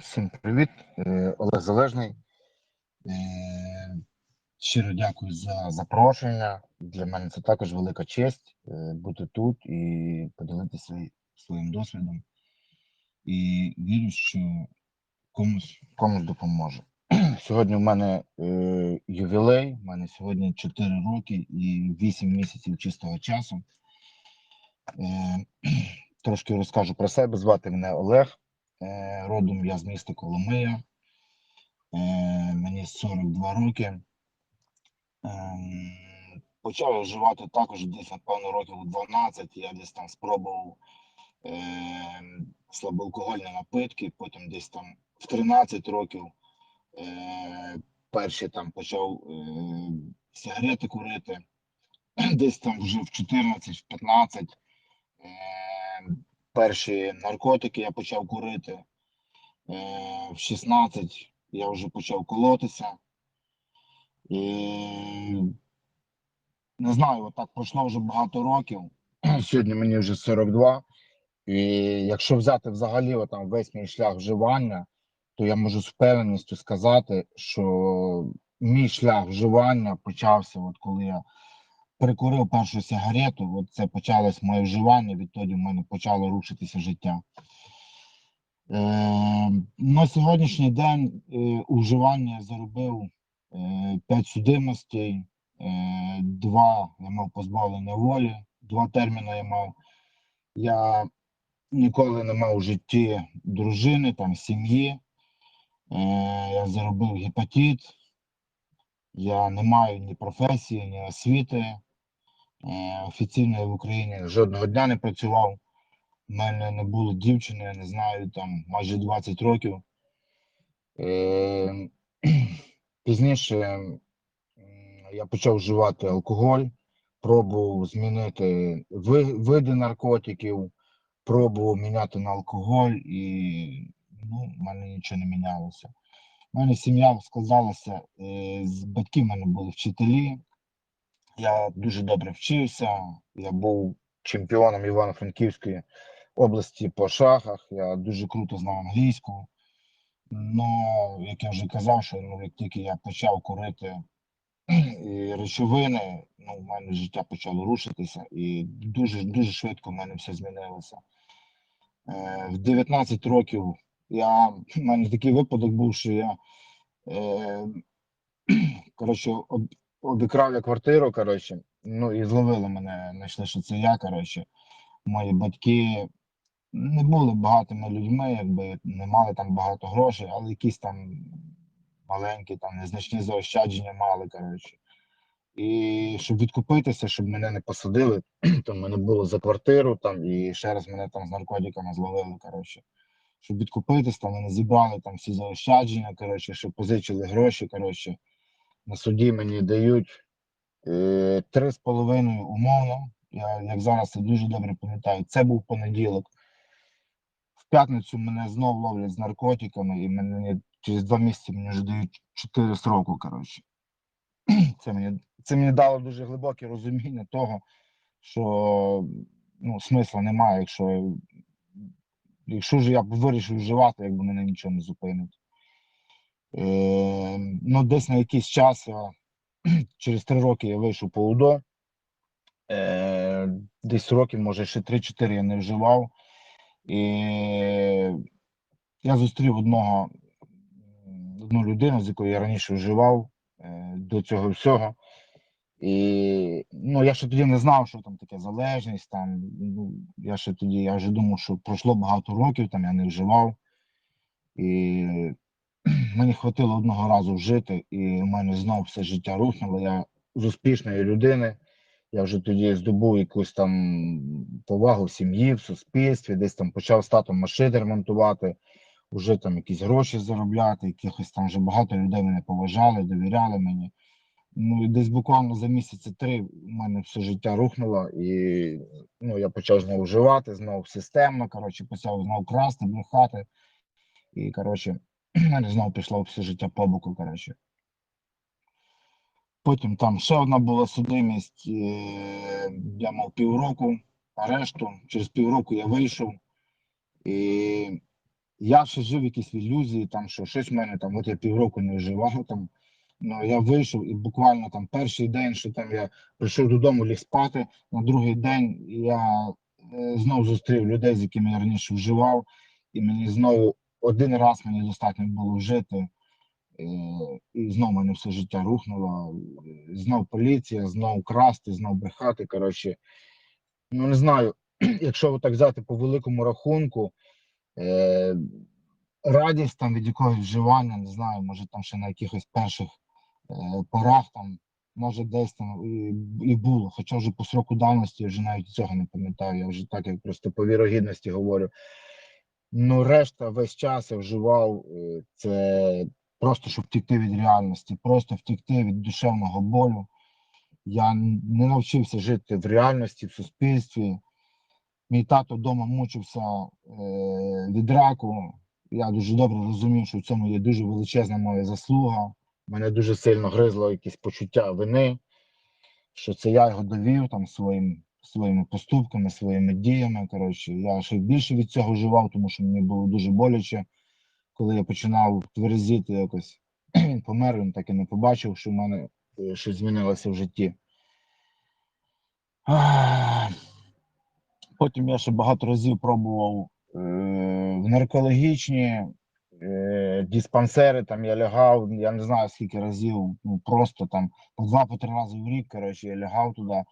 Всім привіт, Е, Олег Залежний. Е, Щиро дякую за запрошення. Для мене це також велика честь е, бути тут і поділитися своїм досвідом. І вірю, що комусь, комусь допоможе. Сьогодні в мене ювілей, в мене сьогодні 4 роки і 8 місяців чистого часу. Трошки розкажу про себе. Звати мене Олег. Е, Родом я з міста Коломия. Е, Мені 42 роки. Ем, Почав я вживати також десь, напевно, років 12. Я десь там спробував е, слабоалкогольні напитки, потім десь там в 13 років е, перші там почав сигарети курити. Десь там вже в 14, в 15 е, перші наркотики я почав курити. Е, в 16 я вже почав колотися. І не знаю, отак пройшло вже багато років. Сьогодні мені вже 42. І якщо взяти взагалі отам весь мій шлях вживання, то я можу з впевненістю сказати, що мій шлях вживання почався, от коли я прикурив першу сигарету, от це почалось моє вживання, відтоді в мене почало рушитися життя. Е, на сьогоднішній день е, у вживанні я заробив е, 5 судимостей, е, я мав позбавлення волі, два терміни я мав. Я ніколи не мав у житті дружини, там, сім'ї. Е, я заробив гепатит. Я не маю ні професії, ні освіти. Е, офіційно в Україні жодного дня не працював. У мене не було дівчини, я не знаю, там майже 20 років. Е, Пізніше я почав вживати алкоголь, пробував змінити види наркотиків, пробував міняти на алкоголь, і ну, в мене нічого не мінялося. У мене сім'я складалася, е, з батьків мене були вчителі. Я дуже добре вчився. Я був чемпіоном Івано-Франківської області по шахах. Я дуже круто знав англійську. Ну, як я вже казав, що ну, як тільки я почав курити і речовини, ну, в мене життя почало рушитися, і дуже дуже швидко в мене все змінилося. Е, в 19 років я, в мене такий випадок був, що я е, коротше, об, обікрав я квартиру, коротше, ну і зловили мене, знайшли, що це я, коротше. Мої батьки не були багатими людьми, якби не мали там багато грошей, але якісь там маленькі, там незначні заощадження мали, коротше. І щоб відкупитися, щоб мене не посадили, то мене було за квартиру там, і ще раз мене там з наркотиками зловили, коротше. Щоб відкупитися, там вони зібрали там всі заощадження, коротше, щоб позичили гроші, коротше. На суді мені дають е, три з половиною умовно. Я як зараз це дуже добре пам'ятаю. Це був понеділок. В п'ятницю мене знов ловлять з наркотиками, і мене через два місяці мені вже дають 4 сроку. Коротше. Це мені, це мені дало дуже глибоке розуміння того, що ну, смисла немає, якщо, якщо ж я б вирішив вживати, якби мене нічого не зупинить. Е, ну, десь на якийсь час я через три роки я вийшов по УДО. Е, десь років, може, ще 3-4 я не вживав. І я зустрів одного одну людину, з якою я раніше вживав е, до цього всього. І ну, я ще тоді не знав, що там таке залежність. Там, ну, я ще тоді, я вже думав, що пройшло багато років, там я не вживав. І мені хватило одного разу вжити, і в мене знову все життя рухнуло. Я з успішної людини. Я вже тоді здобув якусь там повагу в сім'ї, в суспільстві, десь там почав з татом машини ремонтувати, вже там якісь гроші заробляти, якихось там вже багато людей мене поважали, довіряли мені. Ну і десь буквально за місяці три в мене все життя рухнуло, і ну, я почав знову вживати, знову системно, коротше, почав знову красти, брехати. І, коротше, знову пішло все життя по боку, коротше. Потім там ще одна була судимість, е, я мав півроку арешту. Через півроку я вийшов. І я ще жив якісь ілюзії, там що щось в мене там, от я півроку не вживав там. Ну, я вийшов і буквально там перший день, що там я прийшов додому, ліг спати. На другий день я е, знову зустрів людей, з якими я раніше вживав, і мені знову один раз мені достатньо було вжити. Е, і знову мене все життя рухнуло. Знов поліція, знов красти, знов брехати. Коротше, ну не знаю, якщо так взяти по великому рахунку, радість там від якогось вживання, не знаю, може там ще на якихось перших порах там, може десь там і, і було. Хоча вже по сроку давності я вже навіть цього не пам'ятаю. Я вже так як просто по вірогідності говорю. Ну, решта весь час я вживав е, це просто щоб втекти від реальності, просто втекти від душевного болю. Я не навчився жити в реальності, в суспільстві. Мій тато вдома мучився е, від раку. Я дуже добре розумів, що в цьому є дуже величезна моя заслуга. Мене дуже сильно гризло якесь почуття вини, що це я його довів там своїм, своїми поступками, своїми діями. Коротше, я ще більше від цього вживав, тому що мені було дуже боляче, коли я починав тверезіти якось. Він помер, він так і не побачив, що в мене е, щось змінилося в житті. Потім я ще багато разів пробував е, в наркологічні диспансери, там я лягав, я не знаю скільки разів, ну просто там по два, по три рази в рік, коротше, я лягав туди,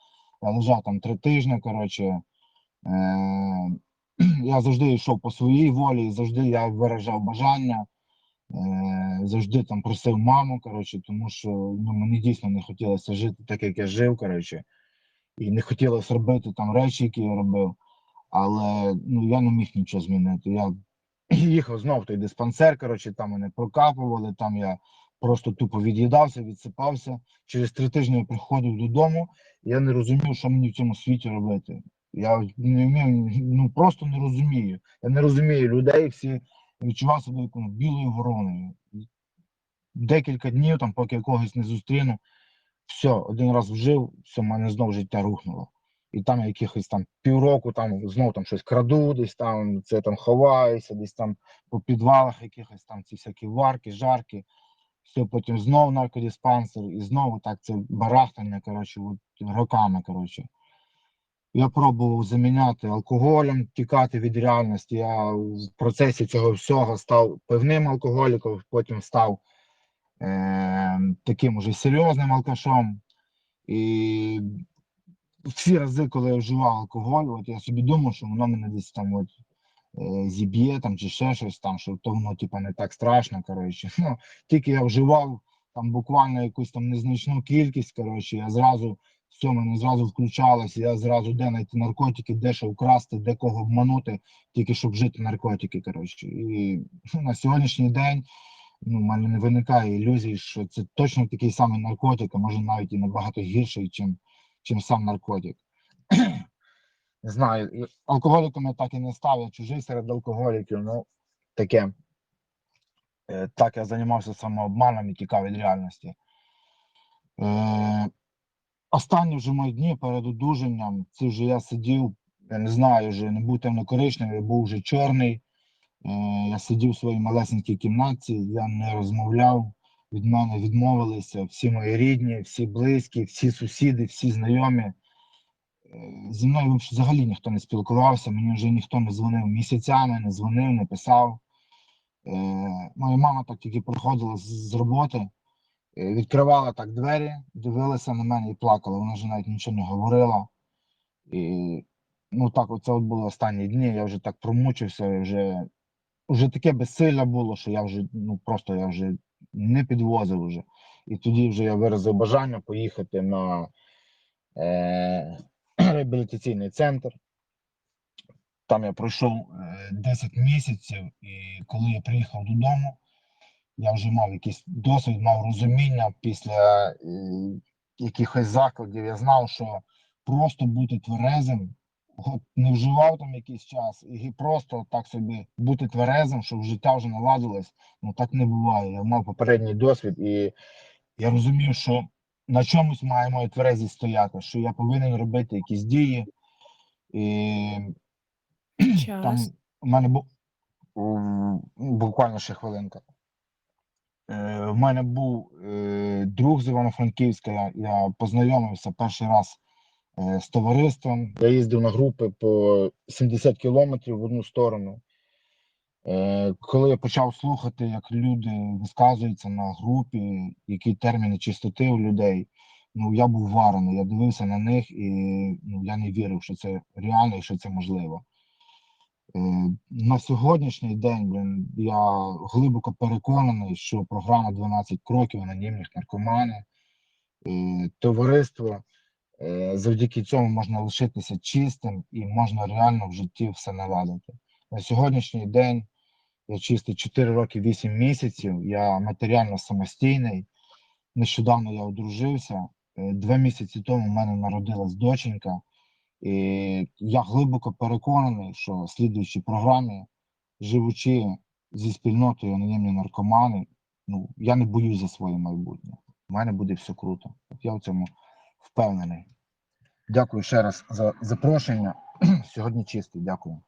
я лежав там три тижні, коротше. Е, я завжди йшов по своїй волі, завжди я виражав бажання, е, завжди там просив маму, коротше, тому що ну, мені дійсно не хотілося жити так, як я жив, коротше, і не хотілося робити там речі, які я робив. Але ну, я не міг нічого змінити. Я їхав знов той диспансер, коротше, там мене прокапували, там я просто тупо від'їдався, відсипався. Через три тижні я приходив додому, і я не розумів, що мені в цьому світі робити. Я не вмів, ну просто не розумію. Я не розумію людей, всі відчував себе якою білою вороною. Декілька днів, там, поки я когось не зустріну, все, один раз вжив, все, в мене знов життя рухнуло. І там якихось там півроку там знов там щось краду, десь там це там ховаюся, десь там по підвалах якихось там ці всякі варки, жарки. Все, потім знов наркодиспансер, і знову так це барахтання, коротше, от, роками, коротше. Я пробував заміняти алкоголем, тікати від реальності. Я в процесі цього всього став пивним алкоголіком, потім став е, таким уже серйозним алкашом. І всі рази, коли я вживав алкоголь, от я собі думав, що воно мене десь там от е, зіб'є там чи ще щось там, що то воно типа не так страшно. Коротше. Ну, тільки я вживав там буквально якусь там незначну кількість, коротше, я зразу все мене зразу включалося, я зразу де знайти наркотики, де що вкрасти, де кого обманути, тільки щоб жити наркотики. Коротше. І ну, на сьогоднішній день ну, в мене не виникає ілюзії, що це точно такий самий наркотик, а може навіть і набагато гірший, чим, чим сам наркотик. Не знаю, я так і не став, я чужий серед алкоголіків, ну таке. Е, Так я займався самообманом і тікав від реальності. Е, Останні вже мої дні перед одужанням, це вже я сидів, я не знаю, вже не був темно-коричневий, був вже чорний. Е, Я сидів в своїй малесенькій кімнаті, я не розмовляв, від мене відмовилися всі мої рідні, всі близькі, всі сусіди, всі знайомі. Е, Зі мною взагалі ніхто не спілкувався, мені вже ніхто не дзвонив місяцями, не дзвонив, не писав. Е, Моя мама так тільки приходила з, роботи, е, відкривала так двері, дивилася на мене і плакала. Вона вже навіть нічого не говорила. І ну так, оце от було останні дні. Я вже так промучився, вже, вже таке безсилля було, що я вже ну просто я вже не підвозив вже. І тоді вже я виразив бажання поїхати на е, реабілітаційний центр. Там я пройшов е, 10 місяців, і коли я приїхав додому, я вже мав якийсь досвід, мав розуміння після е, якихось закладів. Я знав, що просто бути тверезим, не вживав там якийсь час, і просто так собі бути тверезим, щоб життя вже наладилось, ну так не буває. Я мав попередній досвід, і я розумів, що на чомусь має моя тверезість стояти, що я повинен робити якісь дії. І там Час. у мене був буквально ще хвилинка. Е, В мене був е, друг з Івано-Франківська. Я, я познайомився перший раз е, з товариством. Я їздив на групи по 70 кілометрів в одну сторону. Е, Коли я почав слухати, як люди висказуються на групі, які терміни чистоти у людей, ну я був варений. Я дивився на них і ну, я не вірив, що це реально і що це можливо. Е, На сьогоднішній день блін, я глибоко переконаний, що програма 12 кроків анонімних наркомани, е, товариство, е, завдяки цьому можна лишитися чистим і можна реально в житті все наладити. На сьогоднішній день я чистий 4 роки 8 місяців, я матеріально самостійний. Нещодавно я одружився. Е, Два місяці тому в мене народилась доченька. І я глибоко переконаний, що слідуючі програмі, живучи зі спільнотою анонімні наркомани, ну я не боюсь за своє майбутнє. У мене буде все круто. Я в цьому впевнений. Дякую ще раз за запрошення. Сьогодні чистий. Дякую.